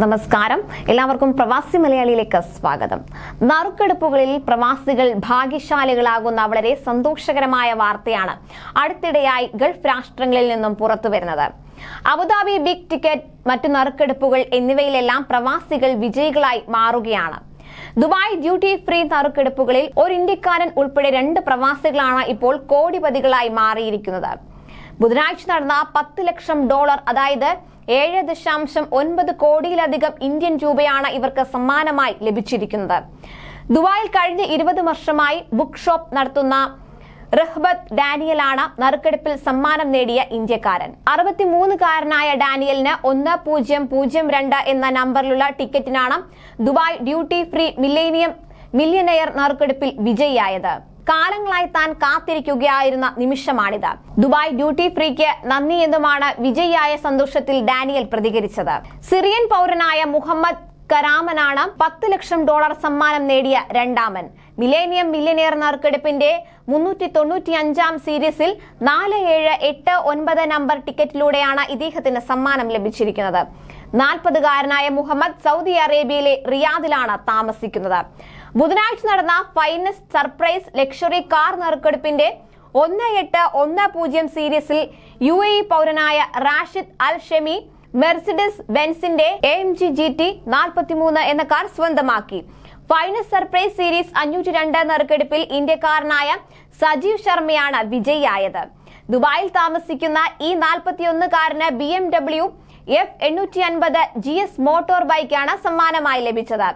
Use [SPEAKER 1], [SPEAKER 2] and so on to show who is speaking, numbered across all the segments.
[SPEAKER 1] നമസ്കാരം. എല്ലാവർക്കും പ്രവാസി മലയാളിയിലേക്ക് സ്വാഗതം. നറുക്കെടുപ്പുകളിൽ പ്രവാസികൾ ഭാഗ്യശാലികളാകുന്ന വളരെ സന്തോഷകരമായ വാർത്തയാണ് അടുത്തിടെയായി ഗൾഫ് രാഷ്ട്രങ്ങളിൽ നിന്നും പുറത്തു വരുന്നത്. അബുദാബി ബിഗ് ടിക്കറ്റ് മറ്റു നറുക്കെടുപ്പുകൾ എന്നിവയിലെല്ലാം പ്രവാസികൾ വിജയികളായി മാറുകയാണ്. ദുബായ് ഡ്യൂട്ടി ഫ്രീ നറുക്കെടുപ്പുകളിൽ ഒരു ഇന്ത്യക്കാരൻ ഉൾപ്പെടെ രണ്ട് പ്രവാസികളാണ് ഇപ്പോൾ കോടിപതികളായി മാറിയിരിക്കുന്നത്. ബുധനാഴ്ച നടന്ന പത്ത് ലക്ഷം ഡോളർ അതായത് ഏഴ് ദശാംശം ഒൻപത് കോടിയിലധികം ഇന്ത്യൻ രൂപയാണ് ഇവർക്ക് സമ്മാനമായി ലഭിച്ചിരിക്കുന്നത്. ദുബായിൽ കഴിഞ്ഞ ഇരുപത് വർഷമായി ബുക്ക് ഷോപ്പ് നടത്തുന്ന റഹ്ബത്ത് ഡാനിയലാണ് നറുക്കെടുപ്പിൽ സമ്മാനം നേടിയ ഇന്ത്യക്കാരൻ. അറുപത്തിമൂന്നുകാരനായ ഡാനിയലിന് ഒന്ന് പൂജ്യം പൂജ്യം രണ്ട് എന്ന നമ്പറിലുള്ള ടിക്കറ്റിനാണ് Dubai duty free millennium millionaire നറുക്കെടുപ്പിൽ വിജയിയായത്. കാലങ്ങളായി താൻ കാത്തിരിക്കുകയായിരുന്ന നിമിഷമാണിത്. ദുബായ് ഡ്യൂട്ടി ഫ്രീക്ക് നന്ദി എന്നുമാണ് വിജയിയായ സന്തോഷത്തിൽ ഡാനിയൽ പ്രതികരിച്ചത്. സിറിയൻ പൗരനായ മുഹമ്മദ് കരാമനാണ് പത്ത് ലക്ഷം ഡോളർ സമ്മാനം നേടിയ രണ്ടാമൻ. മിലേനിയം മില്യനെയർ നറുക്കെടുപ്പിന്റെ മുന്നൂറ്റി തൊണ്ണൂറ്റി അഞ്ചാം സീരീസിൽ നാല് ഏഴ് എട്ട് ഒൻപത് നമ്പർ ടിക്കറ്റിലൂടെയാണ് ഇദ്ദേഹത്തിന് സമ്മാനം ലഭിച്ചിരിക്കുന്നത്. നാൽപ്പതുകാരനായ മുഹമ്മദ് സൗദി അറേബ്യയിലെ റിയാദിലാണ് താമസിക്കുന്നത്. ബുധനാഴ്ച നടന്ന ഫൈനസ് സർപ്രൈസ് ലക്ഷറി കാർ നറുക്കെടുപ്പിന്റെ ഒന്ന് എട്ട് ഒന്ന് പൂജ്യം സീരീസിൽ യു എ പൗരനായ റാഷിദ് അൽ ഷെമി മെർസിഡസ് ബെൻസിന്റെ എം ജി ജി ടി നാൽപ്പത്തിമൂന്ന് എന്ന കാർ സ്വന്തമാക്കി. ഫൈനസ് സർപ്രൈസ് സീരീസ് അഞ്ഞൂറ്റി രണ്ട് നറുക്കെടുപ്പിൽ ഇന്ത്യക്കാരനായ സജീവ് ശർമ്മയാണ് വിജയിയായത്. ദുബായിൽ താമസിക്കുന്ന ഈ നാൽപ്പത്തിയൊന്നുകാരന് ബി എം ഡബ്ല്യു എഫ് എണ്ണൂറ്റി അൻപത് ജി എസ് മോട്ടോർ ബൈക്കാണ് സമ്മാനമായി ലഭിച്ചത്.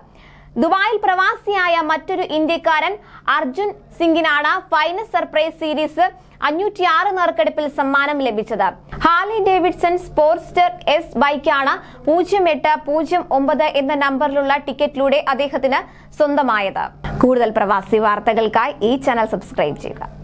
[SPEAKER 1] ദുബായിൽ പ്രവാസിയായ മറ്റൊരു ഇന്ത്യക്കാരൻ അർജുൻ സിംഗിനാണ് ഫൈനൽ സർപ്രൈസ് സീരീസ് അഞ്ഞൂറ്റി ആറ് നറുക്കെടുപ്പിൽ സമ്മാനം ലഭിച്ചത്. ഹാർലി ഡേവിഡ്സൺ സ്പോർട്സ്റ്റർ എസ് ബൈക്കാണ് പൂജ്യം എട്ട് പൂജ്യം ഒമ്പത് എന്ന നമ്പറിലുള്ള ടിക്കറ്റിലൂടെ അദ്ദേഹത്തിന് സ്വന്തമായത്. കൂടുതൽ പ്രവാസി വാർത്തകൾക്കായി ഈ ചാനൽ സബ്സ്ക്രൈബ് ചെയ്യുക.